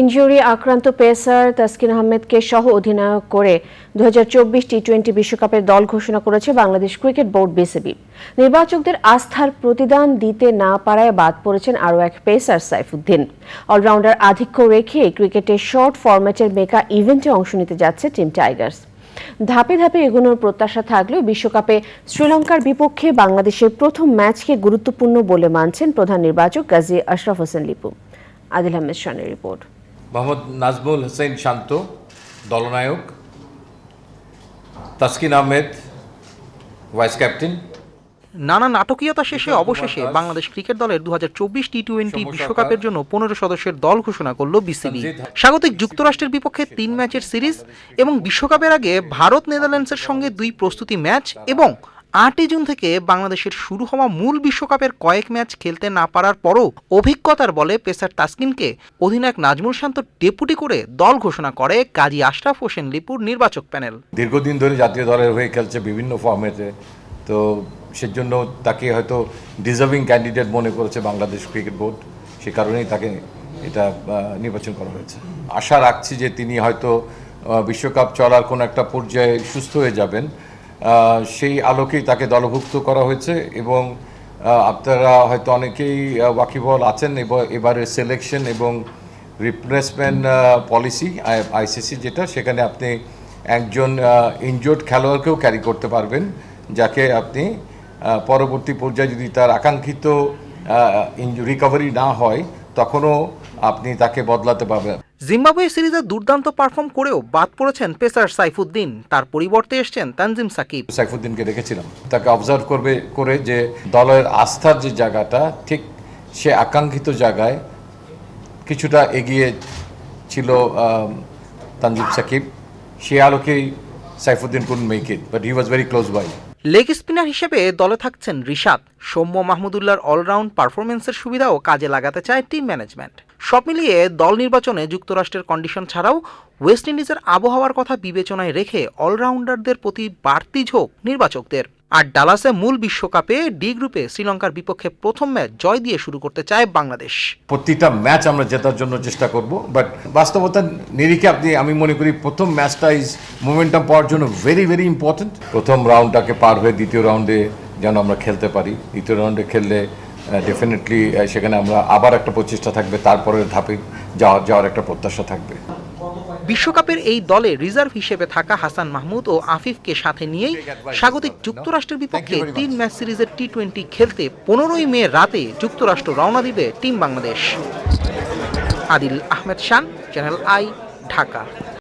Injury আক্রান্ত pacer Taskin আহমেদকে সহ অধিনায়ক করে দু টি টোয়েন্টি বিশ্বকাপের দল ঘোষণা করেছে বাংলাদেশ ক্রিকেট বোর্ড বিসিবি। নির্বাচকদের আস্থার প্রতিদান দিতে না পারায় বাদ পড়েছেন আরও এক পেসার, সাইফুদ্দিন। অলরাউন্ডার আধিক্য রেখে ক্রিকেটের শর্ট ফরম্যাটের মেকা ইভেন্টে অংশ নিতে যাচ্ছে টিম টাইগার্স। ধাপে ধাপে এগোনোর প্রত্যাশা থাকলেও বিশ্বকাপে শ্রীলঙ্কার বিপক্ষে বাংলাদেশের প্রথম ম্যাচকে গুরুত্বপূর্ণ বলে মানছেন প্রধান নির্বাচক গাজী আশরাফ হোসেন লিপু। আদিল আহমেদ শানের report. Mohammad Najmul Hossain Shanto দলনায়ক। Taskin Ahmed vice captain. নানা নাটকীয়তা শেষে অবশেষে বাংলাদেশ ক্রিকেট দলের দু হাজার চব্বিশ টি টোয়েন্টি বিশ্বকাপের জন্য পনেরো সদস্যের দল ঘোষণা করল বিসিবি। স্বাগতিক যুক্তরাষ্ট্রের বিপক্ষে তিন ম্যাচের সিরিজ এবং বিশ্বকাপের আগে ভারত নেদারল্যান্ডসের সঙ্গে দুই প্রস্তুতি ম্যাচ এবং আটই জুন থেকে বাংলাদেশের শুরু হওয়া মূল বিশ্বকাপের কয়েক ম্যাচ খেলতে না পারার পরও অভিজ্ঞতার বলে পেসার তাসকিনকে অধিনায়ক নাজমুল শান্ত ডেপুটি করে দল ঘোষণা করে কাজী আশরাফ হোসেন লিপুর নির্বাচক প্যানেল। দীর্ঘদিন ধরে জাতীয় দলের হয়ে খেলছে বিভিন্ন ফর্মেটে তো সেজন্য তাকে হয়তো ডিজার্ভিং ক্যান্ডিডেট মনে করেছে বাংলাদেশ ক্রিকেট বোর্ড সে কারণেই তাকে এটা নির্বাচন করা হয়েছে। আশা রাখছি যে তিনি হয়তো বিশ্বকাপ চলার কোনো একটা পর্যায়ে সুস্থ হয়ে যাবেন। সেই আলোকেই তাকে দলভুক্ত করা হয়েছে এবং আপনারা হয়তো অনেকেই ওয়াকিবহল আছেন এবার সিলেকশন এবং রিপ্লেসমেন্ট পলিসি আইসিসি যেটা, সেখানে আপনি একজন ইনজোর্ড খেলোয়াড়কেও ক্যারি করতে পারবেন, যাকে আপনি পরবর্তী পর্যায়ে যদি তার আকাঙ্ক্ষিত রিকভারি না হয়, তখনও আপনি তাকে বদলাতে জিম্বাবুয়ে সিরিজে দুর্দান্ত পারফর্ম করেও বাদ পড়েছেন পেসার সাইফুদ্দিন। তার পরিবর্তে এসছেন তানজিম সাকিব। সাইফুদ্দিনকে রেখেছিলাম তাকে অবজার্ভ করবে করে যে দলের আস্থার যে জায়গাটা ঠিক সে আকাঙ্ক্ষিত জায়গায় কিছুটা এগিয়ে ছিল তানজিম সাকিব। সে আলোকেই Saifuddin could make it but he was very close by leg spinner হিসেবে দলে থাকছেন রিশাদ। সৌম্য মাহমুদুল্লাহর অলরাউন্ড পারফরমেন্সের সুবিধাও কাজে লাগাতে চায় টিম ম্যানেজমেন্ট সব মিলিয়ে দল নির্বাচনে যুক্তরাষ্ট্রের কন্ডিশন ছাড়াও ওয়েস্ট ইন্ডিজের আবহাওয়ার কথা বিবেচনায় রেখে অলরাউন্ডারদের প্রতি বাড়তি ঝোঁক নির্বাচকদের। আর ডালাসে মূল বিশ্বকাপে ডি গ্রুপে শ্রীলঙ্কার বিপক্ষে প্রথম ম্যাচ জয় দিয়ে শুরু করতে চায় বাংলাদেশ। প্রতিটা ম্যাচ আমরা জেতার জন্য চেষ্টা করব বাট বাস্তবতার নিরিখে আপনি, আমি মনে করি প্রথম ম্যাচটা ইজ মোমেন্টাম পাওয়ার জন্য ভেরি ভেরি ইম্পর্টেন্ট প্রথম রাউন্ডটাকে পার হয়ে দ্বিতীয় রাউন্ডে যেন আমরা খেলতে পারি। দ্বিতীয় রাউন্ডে খেললে ডেফিনেটলি সেখানে আমরা আবার একটা প্রচেষ্টা থাকবে তারপরের ধাপে যাওয়ার যাওয়ার একটা প্রত্যাশা থাকবে। বিশ্বকাপের এই দলে রিজার্ভ হিসেবে থাকা হাসান মাহমুদ ও আফিফকে সাথে নিয়েই স্বাগতিক যুক্তরাষ্ট্রের বিপক্ষে তিন ম্যাচ সিরিজের টি টোয়েন্টি খেলতে পনেরোই মে রাতে যুক্তরাষ্ট্র রওনা দিবে team Bangladesh. Adil Ahmed Shan channel I Dhaka.